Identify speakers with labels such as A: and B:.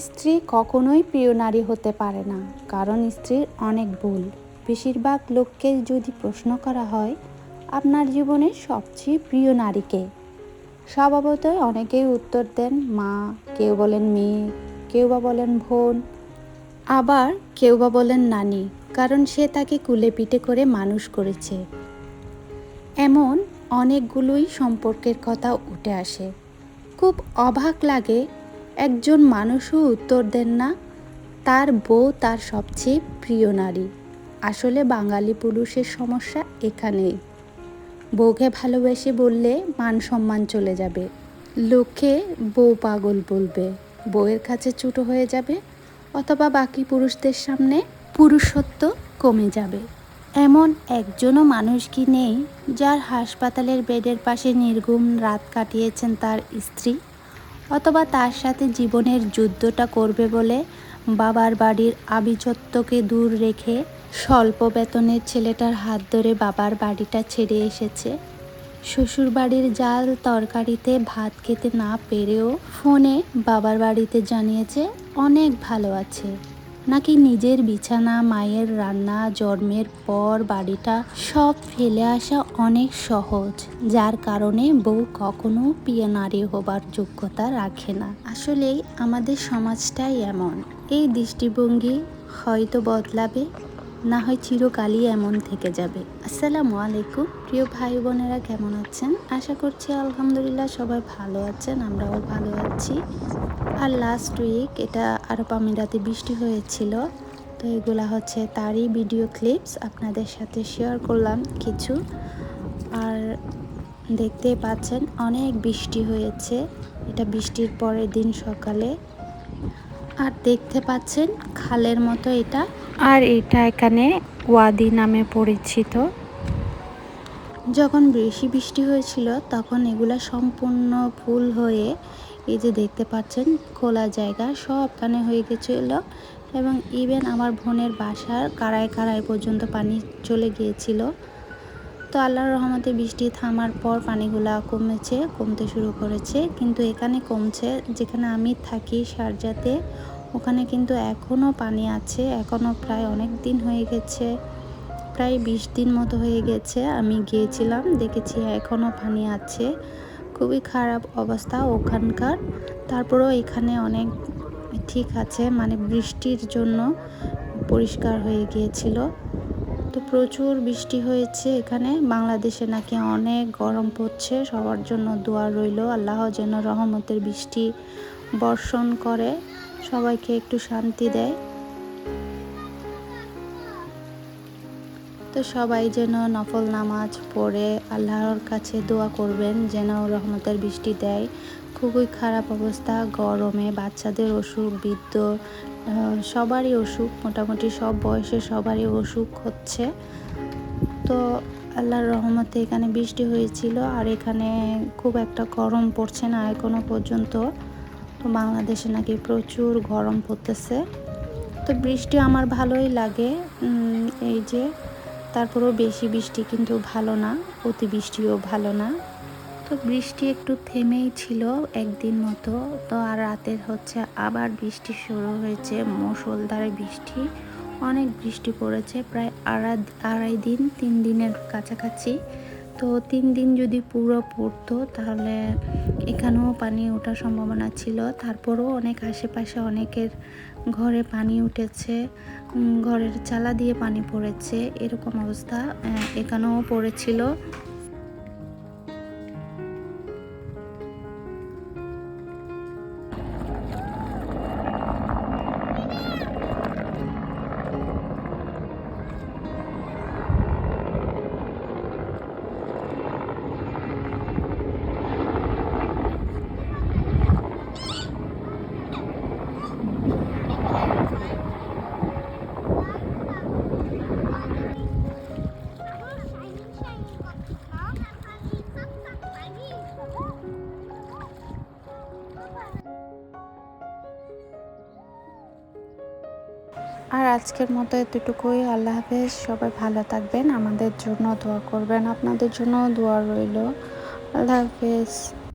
A: স্ত্রী কখনোই প্রিয় নারী হতে পারে না, কারণ স্ত্রীর অনেক ভুল। বেশিরভাগ লোককে যদি প্রশ্ন করা হয়, আপনার জীবনের সবচেয়ে প্রিয় নারীকে স্বভাবতই অনেকেই উত্তর দেন, মা, কেউ বলেন মেয়ে, কেউ বা বলেন বোন, আবার কেউ বা বলেন নানি, কারণ সে তাকে কুলে পিঠে করে মানুষ করেছে। এমন অনেকগুলোই সম্পর্কের কথা উঠে আসে। খুব অবাক লাগে একজন মানুষও উত্তর দেন না। তার বউ তার সবচেয়ে প্রিয় নারী। আসলে বাঙালি পুরুষের সমস্যা এখানেই। বউকে ভালোবেসে বললে মান সম্মান চলে যাবে। লোকে বউ পাগল বলবে। বউয়ের কাছে ছোটো হয়ে যাবে, অথবা বাকি পুরুষদের সামনে পুরুষত্ব কমে যাবে। এমন একজনও মানুষ কি নেই, যার হাসপাতালের বেডের পাশে নির্গুম রাত কাটিয়েছেন তার স্ত্রী? অথবা তার সাথে জীবনের যুদ্ধটা করবে বলে বাবার বাড়ির আবিজত্বকে দূর রেখে স্বল্প বেতনের ছেলেটার হাত ধরে বাবার বাড়িটা ছেড়ে এসেছে। শ্বশুর বাড়ির জাল তরকারিতে ভাত খেতে না পেরেও ফোনে বাবার বাড়িতে জানিয়েছে, অনেক ভালো আছে। নাকি নিজের বিছানা, মায়ের রান্না, জন্মের পর বাড়িটা সব ফেলে আসা অনেক সহজ, যার কারণে বউ কখনো প্রিয় নারী হবার যোগ্যতা রাখে না। আসলেই আমাদের সমাজটাই এমন। এই দৃষ্টিভঙ্গি হয়তো বদলাবে। না হয় চিরকালই এমন থেকে যাবে। আসসালামু আলাইকুম। প্রিয় ভাই বোনেরা, কেমন আছেন? আশা করছি আলহামদুলিল্লাহ সবাই ভালো আছেন, আমরাও ভালো আছি। আর লাস্ট উইক এটা আরব আমিরাতে বৃষ্টি হয়েছিল, তো এগুলা হচ্ছে তারই ভিডিও ক্লিপস আপনাদের সাথে শেয়ার করলাম কিছু। আর দেখতেই পাচ্ছেন অনেক বৃষ্টি হয়েছে, এটা বৃষ্টির পরের দিন সকালে। আর দেখতে পাচ্ছেন খালের মতো এটা। আর এটা এখানে ওয়াদি নামে পরিচিত। যখন বেশি বৃষ্টি হয়েছিল তখন এগুলা সম্পূর্ণ ফুল হয়ে এই যে দেখতে পাচ্ছেন খোলা জায়গা সবখানে হয়ে গেছিল। এবং ইভেন আমার বোনের বাসার কারায় কারায় পর্যন্ত পানি চলে গিয়েছিল। তো আল্লাহর রহমতে বৃষ্টি থামার পর পানিগুলা কমেছে, কমতে শুরু করেছে। কিন্তু এখানে কমছে, যেখানে আমি থাকি সারজাতে, ওখানে কিন্তু এখনও পানি আছে। এখনও প্রায় অনেক দিন হয়ে গেছে, প্রায় বিশ দিন মতো হয়ে গেছে আমি গিয়েছিলাম, দেখেছি এখনও পানি আছে। খুবই খারাপ অবস্থা ওখানকার। তারপরেও এখানে অনেক ঠিক আছে মানে বৃষ্টির জন্য পরিষ্কার হয়ে গিয়েছিল। তো প্রচুর বৃষ্টি হয়েছে এখানে, বাংলাদেশে নাকি অনেক গরম পড়ছে। সবার জন্য দোয়া রইল, আল্লাহ যেন রহমতের বৃষ্টি বর্ষণ করে, সবাইকে একটু শান্তি দেয়। তো সবাই যেন নফল নামাজ পড়ে আল্লাহর কাছে দোয়া করবেন, যেন রহমতের বৃষ্টি দেয়। খুবই খারাপ অবস্থা, গরমে বাচ্চাদের অসুখ, বৃদ্ধ সবারই অসুখ, মোটামুটি সব বয়সে সবারই অসুখ হচ্ছে। তো আল্লাহর রহমতে এখানে বৃষ্টি হয়েছিল, আর এখানে খুব একটা গরম পড়ছে না এখনও পর্যন্ত। তো বাংলাদেশে নাকি প্রচুর গরম পড়তেছে। তো বৃষ্টি আমার ভালোই লাগে। এই যে তারপরেও বেশি বৃষ্টি কিন্তু ভালো না, অতি বৃষ্টিও ভালো না। তো বৃষ্টি একটু থেমেই ছিল একদিন মতো, তো আর রাতের হচ্ছে আবার বৃষ্টি শুরু হয়েছে মুসলধারে বৃষ্টি। অনেক বৃষ্টি পড়েছে, প্রায় আড়াই আড়াই দিন, তিন দিনের কাছাকাছি। তো তিন দিন যদি পুরো পড়তো, তাহলে এখানেও পানি ওঠার সম্ভাবনা ছিল। তারপরও অনেক আশেপাশে অনেকের ঘরে পানি উঠেছে ঘরের চালা দিয়ে পানি পড়েছে, এরকম অবস্থা এখানেও পড়েছিল। আর আজকের মতো এতটুকুই। আল্লাহ হাফেজ। সবাই ভালো থাকবেন। আমাদের জন্য দোয়া করবেন। আপনাদের জন্য দোয়া রইল। আল্লাহ হাফেজ।